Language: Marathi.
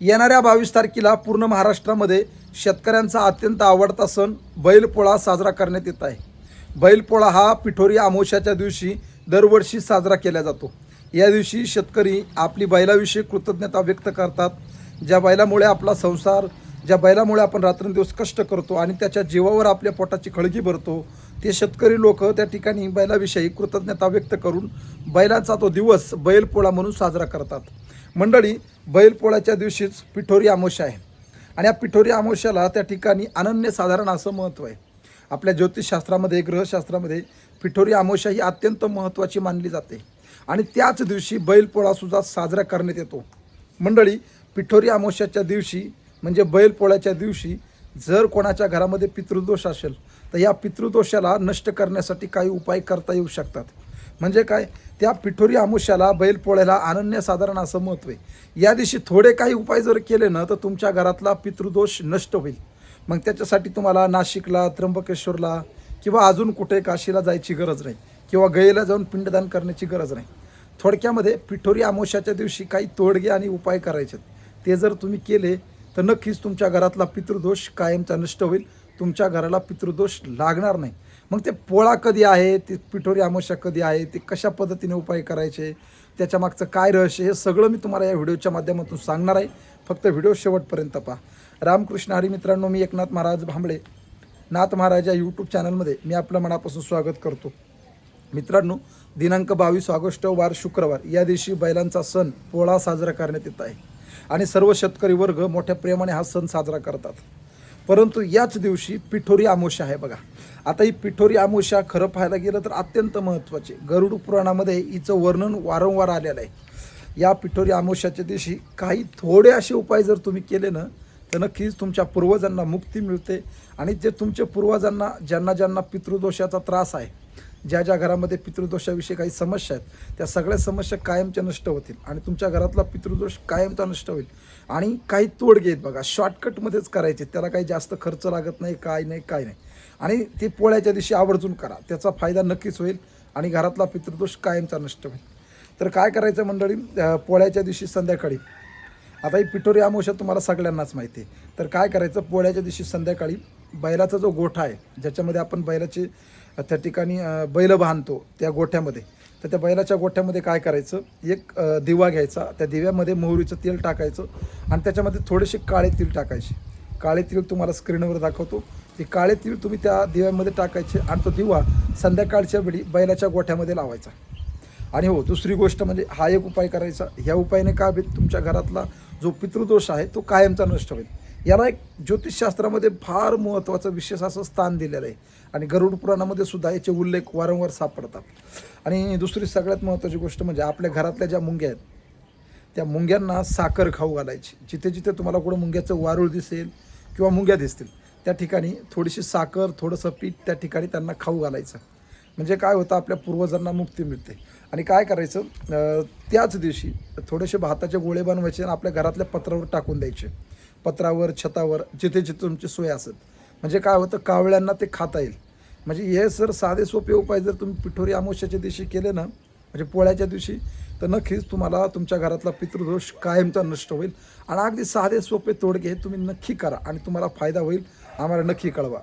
येणाऱ्या बावीस तारखेला पूर्ण महाराष्ट्रामध्ये शेतकऱ्यांचा अत्यंत आवडता सण बैलपोळा साजरा करण्यात येत आहे. बैलपोळा हा पिठोरी अमावस्याच्या दिवशी दरवर्षी साजरा केला जातो. या दिवशी शेतकरी आपली बैलाविषयी कृतज्ञता व्यक्त करतात. ज्या बैलामुळे आपला संसार ज्या बैलामुळे आपण रात्रंदिवस कष्ट करतो आणि त्याच्या जीवावर आपल्या पोटाची खळगी भरतो ते शेतकरी लोक त्या ठिकाणी बैलाविषयी कृतज्ञता व्यक्त करून बैलाचा तो दिवस बैलपोळा म्हणून साजरा करतात. मंडळी बैलपोळ्याच्या दिवशीच पिठोरी अमावस्या आहे. आणि या पिठोरी अमावस्याला त्या ठिकाणी अनन्यसाधारण असं महत्त्व आहे. आपल्या ज्योतिषशास्त्रामध्ये ग्रहशास्त्रामध्ये पिठोरी अमावस्या ही अत्यंत महत्त्वाची मानली जाते. आणि त्याच दिवशी बैलपोळासुद्धा साजरा करण्यात येतो. मंडळी पिठोरी अमावस्याच्या दिवशी म्हणजे बैलपोळ्याच्या दिवशी जर कोणाच्या घरामध्ये पितृदोष असेल तर या पितृदोषाला नष्ट करण्यासाठी काही उपाय करता येऊ शकतात. म्हणजे काय? त्या पिठोरी अमावस्याला बैलपोळ्याला अनन्यसाधारण असं महत्त्व आहे या दिवशी थोडे काही उपाय जर केले ना तर तुमच्या घरातला पितृदोष नष्ट होईल. मग त्याच्यासाठी तुम्हाला नाशिकला त्र्यंबकेश्वरला किंवा अजून कुठे काशीला जायची गरज नाही किंवा गयेला जाऊन पिंडदान करण्याची गरज नाही. थोडक्यामध्ये पिठोरी आमोशाच्या दिवशी काही तोडगे आणि उपाय करायचे आहेत. ते जर तुम्ही केले तर नक्कीच तुमच्या घरातला पितृदोष कायमचा नष्ट होईल. तुमच्या घराला पितृदोष लागणार नाही. मग ते पोळा कधी आहे ते पिठोरी अमावस्या कधी आहे ते कशा पद्धतीने उपाय करायचे त्याच्या मागचं काय रहस्य हे सगळं मी तुम्हाला या व्हिडिओच्या माध्यमातून सांगणार आहे. फक्त व्हिडिओ शेवटपर्यंत पहा. रामकृष्ण हरी मित्रांनो मी एकनाथ महाराज भांबळे नाथ महाराज या यूट्यूब चॅनलमध्ये मी आपलं मनापासून स्वागत करतो. मित्रांनो दिनांक बावीस ऑगस्ट वार शुक्रवार या दिवशी बैलांचा सण पोळा साजरा करण्यात येत आहे. आणि सर्व शेतकरी वर्ग मोठ्या प्रेमाने हा सण साजरा करतात. परंतु याच दिवशी पिठोरी आमोशा आहे बघा. आता ही पिठोरी आमोशा खरं पाहायला गेलं तर अत्यंत महत्त्वाची. गरुड पुराणामध्ये हिचं वर्णन वारंवार आलेलं आहे. या पिठोरी आमोशाच्या दिवशी काही थोडे असे उपाय जर तुम्ही केले ना तर नक्कीच तुमच्या पूर्वजांना मुक्ती मिळते आणि जे तुमच्या पूर्वजांना ज्यांना ज्यांना पितृदोषाचा त्रास आहे ज्या ज्या घरामध्ये पितृदोषाविषयी काही समस्या आहेत त्या सगळ्या समस्या कायमच्या नष्ट होतील आणि तुमच्या घरातला पितृदोष कायमचा नष्ट होईल. आणि काही तोडगे आहेत बघा शॉर्टकटमध्येच करायचे त्याला काही जास्त खर्च लागत नाही काय नाही काय नाही. आणि ते पोळ्याच्या दिवशी आवर्जून करा त्याचा फायदा नक्कीच होईल आणि घरातला पितृदोष कायमचा नष्ट होईल. तर काय करायचं मंडळी? पोळ्याच्या दिवशी संध्याकाळी. आता ही पिठोरी अमावश्या तुम्हाला सगळ्यांनाच माहिती आहे. तर काय करायचं? पोळ्याच्या दिवशी संध्याकाळी बैलाचा जो गोठा आहे ज्याच्यामध्ये आपण बैलाचे त्या ठिकाणी बैल बांधतो त्या गोठ्यामध्ये. तर त्या बैलाच्या गोठ्यामध्ये काय करायचं? एक दिवा घ्यायचा. त्या दिव्यामध्ये मोहरीचं तेल टाकायचं आणि त्याच्यामध्ये थोडेसे काळे तीळ टाकायचे. काळे तीळ तुम्हाला स्क्रीनवर दाखवतो. ते काळे तीळ तुम्ही त्या दिव्यामध्ये टाकायचे आणि तो दिवा संध्याकाळच्या वेळी बैलाच्या गोठ्यामध्ये लावायचा. आणि हो दुसरी गोष्ट म्हणजे हा एक उपाय करायचा. ह्या उपायाने काय होईल तुमच्या घरातला जो पितृदोष आहे तो कायमचा नष्ट होईल. याला एक ज्योतिषशास्त्रामध्ये फार महत्त्वाचं विशेष असं स्थान दिलेलं आहे. आणि गरुड पुराणामध्ये सुद्धा याचे उल्लेख वारंवार सापडतात. आणि दुसरी सगळ्यात महत्त्वाची गोष्ट म्हणजे आपल्या घरातल्या ज्या मुंग्या आहेत त्या मुंग्यांना साखर खाऊ घालायची. जिथे जिथे तुम्हाला कुठं मुंग्याचं वारूळ दिसेल किंवा मुंग्या दिसतील त्या ठिकाणी थोडीशी साखर थोडंसं पीठ त्या ठिकाणी त्यांना खाऊ घालायचं. म्हणजे काय होतं आपल्या पूर्वजांना मुक्ती मिळते. आणि काय करायचं त्याच दिवशी थोडेसे भाताचे गोळे बनवायचे आणि आपल्या घरातल्या पत्रावर टाकून द्यायचे. पत्रावर छतावर जिथे जिथे तुमची सोय असत. म्हणजे काय होतं? कावळ्यांना ते खाता येईल. म्हणजे हे सर साधे सोपे उपाय जर तुम्ही पिठोरी अमावस्याच्या दिवशी केले ना म्हणजे पोळ्याच्या दिवशी तर नक्कीच तुम्हाला तुमच्या घरातला पितृदोष कायमचा नष्ट होईल. आणि अगदी साधे सोपे तोडगे तुम्ही नक्की करा आणि तुम्हाला फायदा होईल. आम्हाला नक्की कळवा.